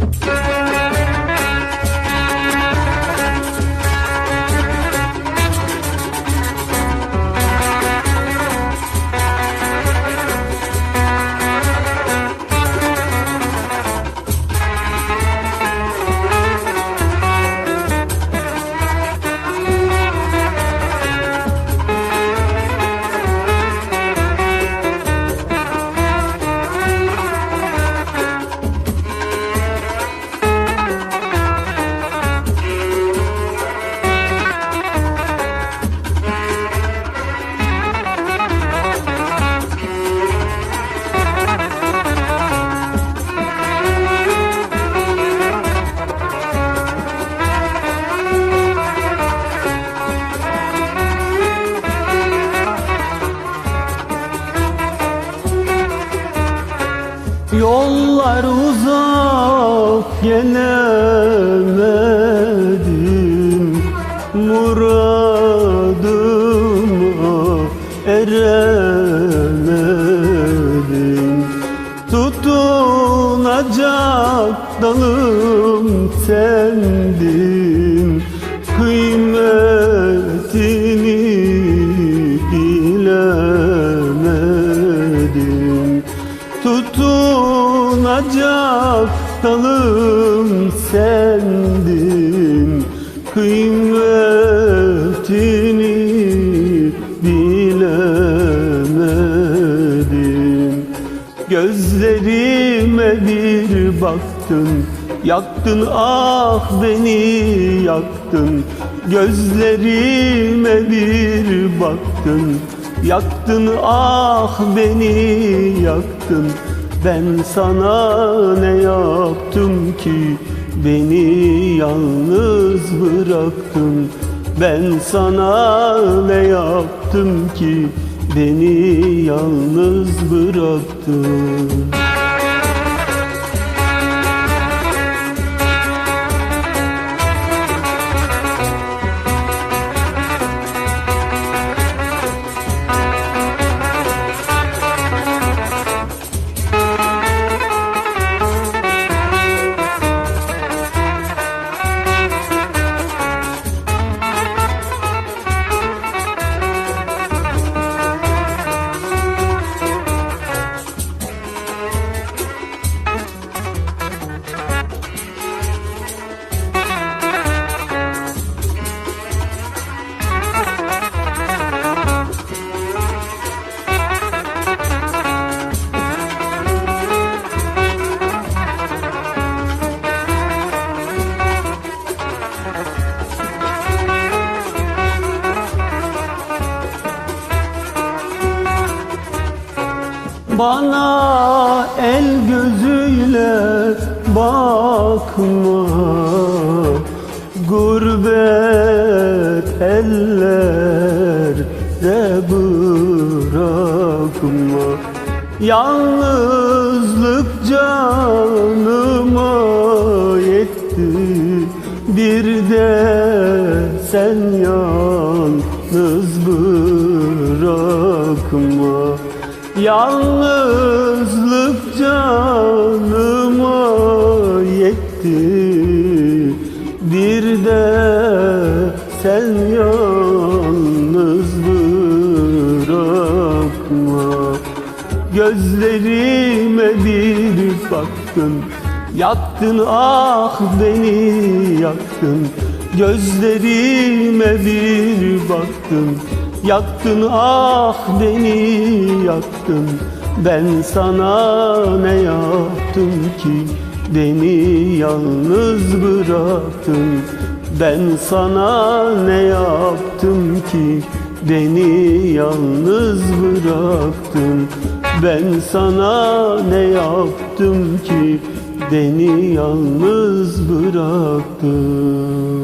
Música Yollar uzak gelemedim Muradıma eremedim. Tutunacak dalım sendin Tutunacak dalım sendin. Kıymetini bilemedim. Gözlerime bir baktın Yaktın ah beni yaktın. Gözlerime bir baktın Yaktın ah beni yaktın. Ben sana ne yaptım ki? Beni yalnız bıraktın. Ben sana ne yaptım ki? Beni yalnız bıraktın Bana el gözüyle bakma. Gurbet ellerde bırakma. Yalnızlık canıma yetti. Bir de sen yalnız bırakma Yalnızlık canıma yetti. Bir de sen yalnız bırakma Gözlerime bir baktın. Yaktın ah beni yaktın Gözlerime bir baktın Yaktın ah beni yaktın. Ben sana ne yaptım ki? Beni yalnız bıraktın. Ben sana ne yaptım ki? Beni yalnız bıraktın. Ben sana ne yaptım ki? Beni yalnız bıraktın